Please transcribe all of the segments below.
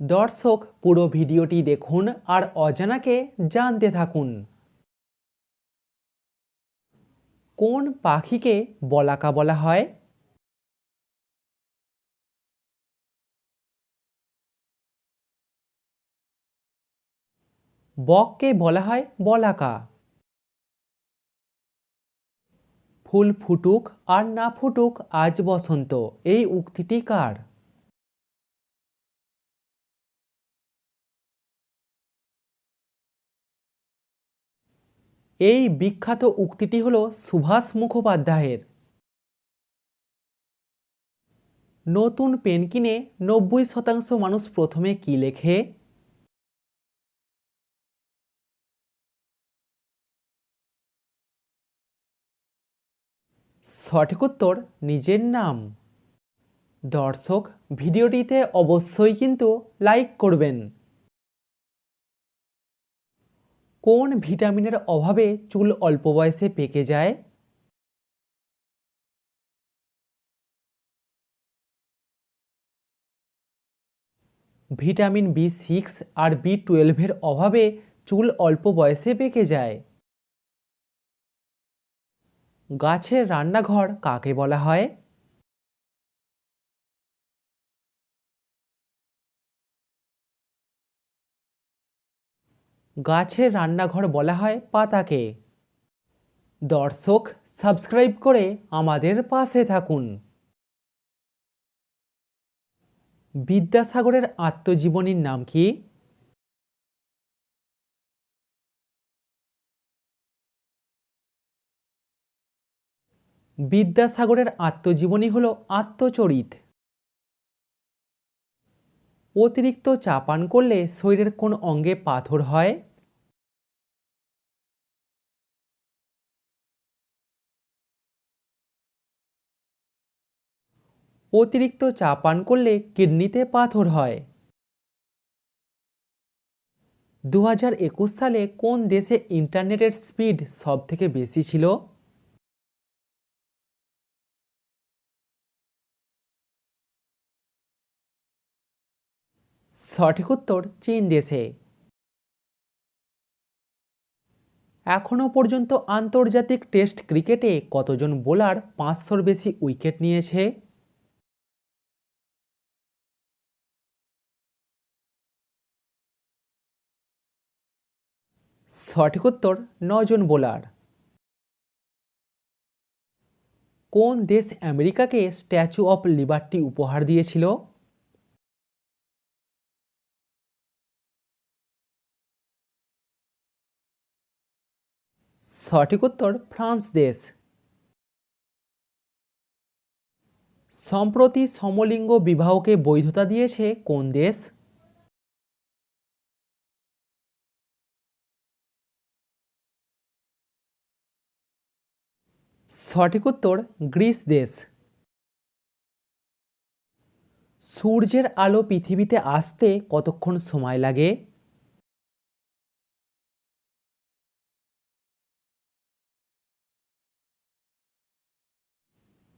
দর্শক পুরো ভিডিওটি দেখুন আর অজানাকে জানতে থাকুন। কোন পাখিকে বলাকা বলা হয়? বককে বলা হয় বলাকা। ফুল ফুটুক আর না ফুটুক আজ বসন্ত, এই উক্তিটি কার? এই বিখ্যাত উক্তিটি হল সুভাষ মুখোপাধ্যায়ের। নতুন পেন কিনে নব্বই শতাংশ মানুষ প্রথমে কি লেখে? সঠিক উত্তর, নিজের নাম। দর্শক, ভিডিওটিতে অবশ্যই কিন্তু লাইক করবেন। কোন ভিটামিনের অভাবে চুল অল্প বয়সে পেকে যায়? ভিটামিন বি সিক্স আর বি টুয়েলভের অভাবে চুল অল্প বয়সে পেকে যায়। গাছের রান্নাঘর কাকে বলা হয়? গাছের রান্নাঘর বলা হয় পাতাকে। দর্শক, সাবস্ক্রাইব করে আমাদের পাশে থাকুন। বিদ্যাসাগরের আত্মজীবনীর নাম কি? বিদ্যাসাগরের আত্মজীবনী হল আত্মচরিত। অতিরিক্ত চা পান করলে শরীরের কোন অঙ্গে পাথর হয়? অতিরিক্ত চা পান করলে কিডনিতে পাথর হয়। দু হাজার একুশ সালে কোন দেশে ইন্টারনেটের স্পিড সব থেকে বেশি ছিল? সঠিক উত্তর চীন দেশে। এখনও পর্যন্ত আন্তর্জাতিক টেস্ট ক্রিকেটে কতজন বোলার পাঁচশোর বেশি উইকেট নিয়েছে? সঠিক উত্তর নজন বোলার। কোন দেশ আমেরিকাকে স্ট্যাচু অফ লিবার্টি উপহার দিয়েছিল? সঠিক উত্তর ফ্রান্স দেশ। সম্প্রতি সমলিঙ্গ বিবাহকে বৈধতা দিয়েছে কোন দেশ? সঠিক উত্তর গ্রিস দেশ। সূর্যের আলো পৃথিবীতে আসতে কতক্ষণ সময় লাগে?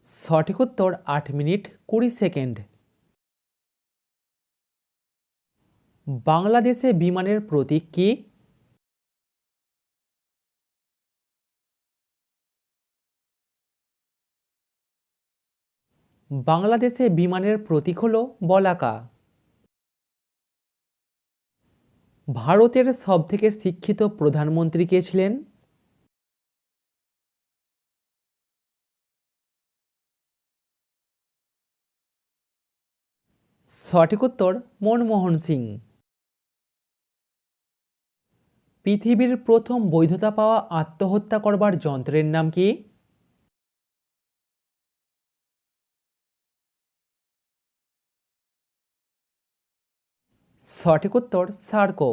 সঠিক উত্তর আট মিনিট কুড়ি সেকেন্ড। বাংলাদেশে বিমানের প্রতীক কি? বাংলাদেশে বিমানের প্রতীক হল বলাকা। ভারতের সবথেকে শিক্ষিত প্রধানমন্ত্রী কে ছিলেন? সঠিক উত্তর, মনমোহন সিং। পৃথিবীর প্রথম বৈধতা পাওয়া আত্মহত্যা করবার যন্ত্রের নাম কি? সঠিক উত্তর সার্কো।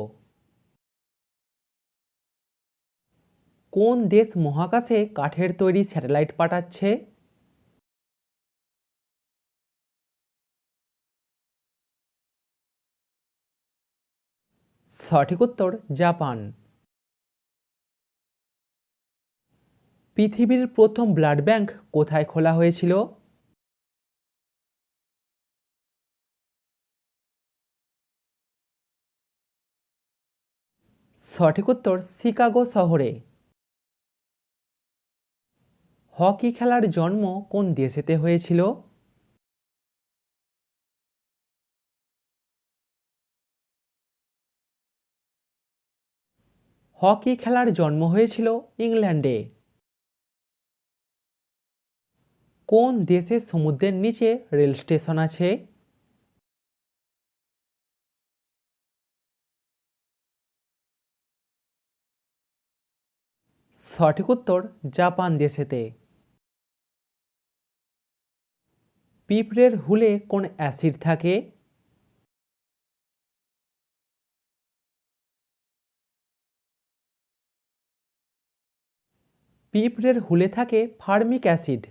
কোন দেশ মহাকাশে কাঠের তৈরি স্যাটেলাইট পাঠাচ্ছে? সঠিক উত্তর জাপান। পৃথিবীর প্রথম ব্লাড ব্যাংক কোথায় খোলা হয়েছিল? সঠিক উত্তর শিকাগো শহরে। হকি খেলার জন্ম কোন দেশেতে হয়েছিল? হকি খেলার জন্ম হয়েছিল ইংল্যান্ডে। কোন দেশে সমুদ্রের নিচে রেল স্টেশন আছে? সঠিক উত্তর জাপান দেশেতে। পিঁপড়ের হুলে কোন অ্যাসিড থাকে? পিঁপড়ের হুলে থাকে ফার্মিক অ্যাসিড।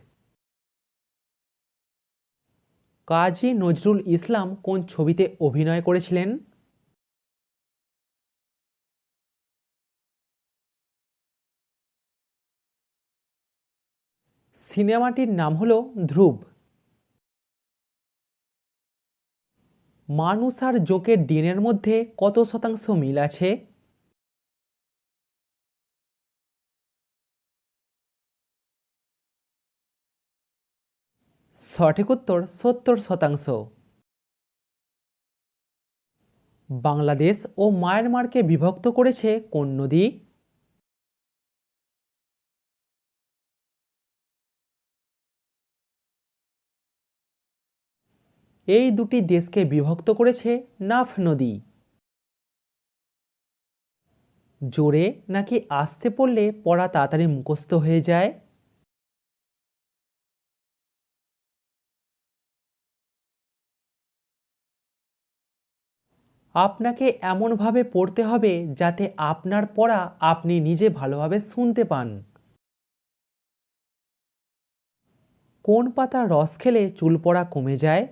কাজী নজরুল ইসলাম কোন ছবিতে অভিনয় করেছিলেন? সিনেমাটির নাম হল ধ্রুব। মানুষ আর জোকের ডিনের মধ্যে কত শতাংশ মিল আছে? সঠিক উত্তর সত্তর শতাংশ। বাংলাদেশ ও মায়ানমারকে বিভক্ত করেছে কোন নদী? এই দুটি দেশকে বিভক্ত করেছে নাফ নদী। জোরে নাকি আসতে পড়লে পড়া তাড়াতাড়ি মুখস্থ হয়ে যায়? আপনাকে এমনভাবে পড়তে হবে যাতে আপনার পড়া আপনি নিজে ভালোভাবে শুনতে পান। কোন পাতার রস খেলে চুল পড়া কমে যায়?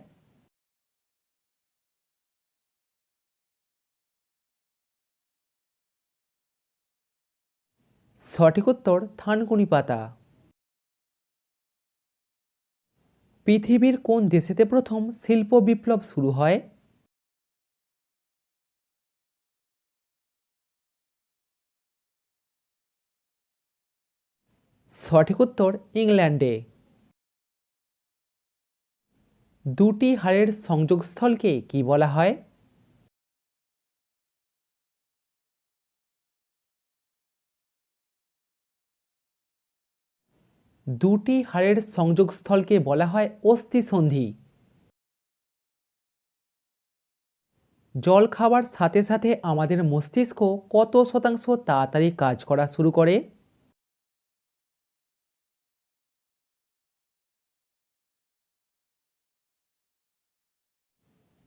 সঠিক উত্তর থানকুনি পাতা। পৃথিবীর কোন দেশেতে প্রথম শিল্প বিপ্লব শুরু হয়? সঠিক উত্তর ইংল্যান্ডে। দুটি হাড়ের সংযোগস্থলকে কি বলা হয়? দুটি হাড়ের সংযোগস্থলকে বলা হয় অস্থিসন্ধি। জল খাওয়ার সাথে সাথে আমাদের মস্তিষ্ক কত শতাংশ তাড়াতাড়ি কাজ করা শুরু করে?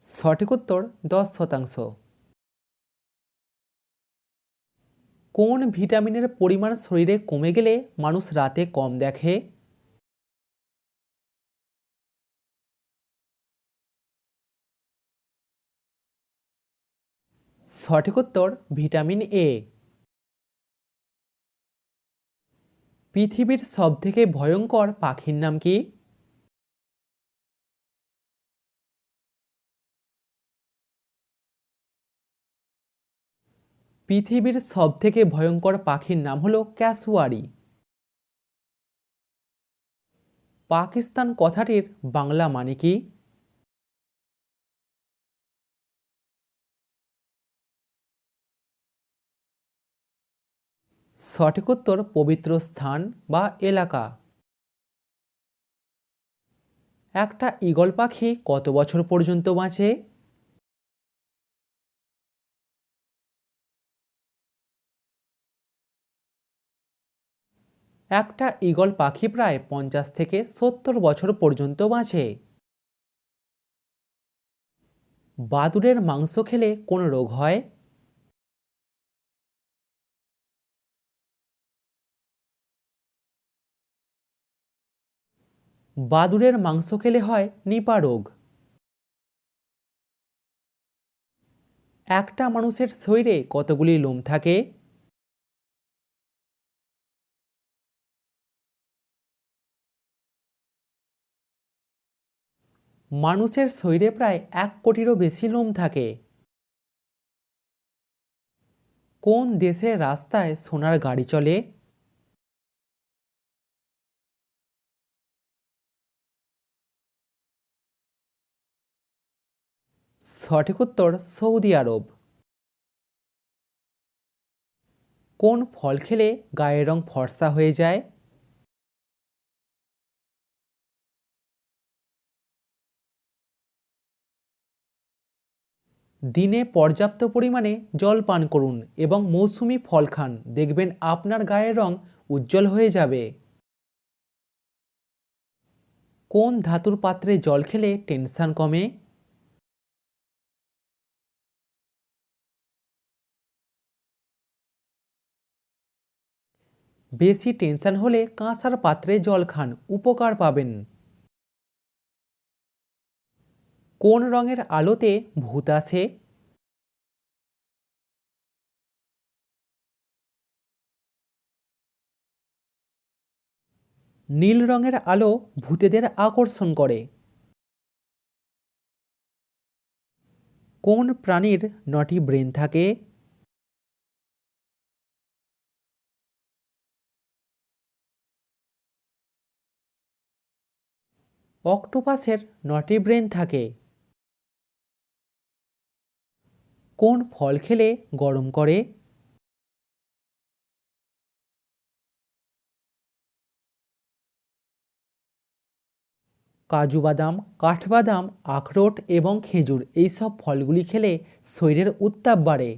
সঠিক উত্তর দশ শতাংশ। কোন ভিটামিনের পরিমাণ শরীরে কমে গেলে মানুষ রাতে কম দেখে? সঠিক উত্তর, ভিটামিন এ। পৃথিবীর সবথেকে ভয়ঙ্কর পাখির নাম কি? পৃথিবীর সবথেকে ভয়ঙ্কর পাখির নাম হলো ক্যাসুয়ারি। পাকিস্তান কথাটির বাংলা মানে কি? সঠিক উত্তর পবিত্র স্থান বা এলাকা। একটা ঈগল পাখি কত বছর পর্যন্ত বাঁচে? একটা ঈগল পাখি প্রায় পঞ্চাশ থেকে সত্তর বছর পর্যন্ত বাঁচে। বাদুড়ের মাংস খেলে কোন রোগ হয়? বাদুড়ের মাংস খেলে হয় নিপা রোগ। একটা মানুষের শরীরে কতগুলি লোম থাকে? মানুষের শরীরে প্রায় এক কোটিরও বেশি লোম থাকে। কোন দেশের রাস্তায় সোনার গাড়ি চলে? সঠিক উত্তর, সৌদি আরব। কোন ফল খেলে গায়ের রং ফর্সা হয়ে যায়? দিনে পর্যাপ্ত পরিমাণে জল পান করুন এবং মৌসুমি ফল খান। দেখবেন আপনার গায়ের রং উজ্জ্বল হয়ে যাবে। কোন ধাতুর পাত্রে জল খেলে টেনশান কমে? বেশি টেনশন হলে কাঁসার পাত্রে জল খান, উপকার পাবেন। কোন রঙের আলোতে ভূত আসে নীল রঙের আলো ভূতেদের আকর্ষণ করে। কোন প্রাণীর নটি ব্রেন থাকে? অক্টোপাসের নটি ব্রেন থাকে। কোন ফল খেলে গরম করে? কাজু বাদাম, কাঠবাদাম, আখরোট এবং খেজুর এইসব ফলগুলি খেলে শরীরের উত্তাপ বাড়ে।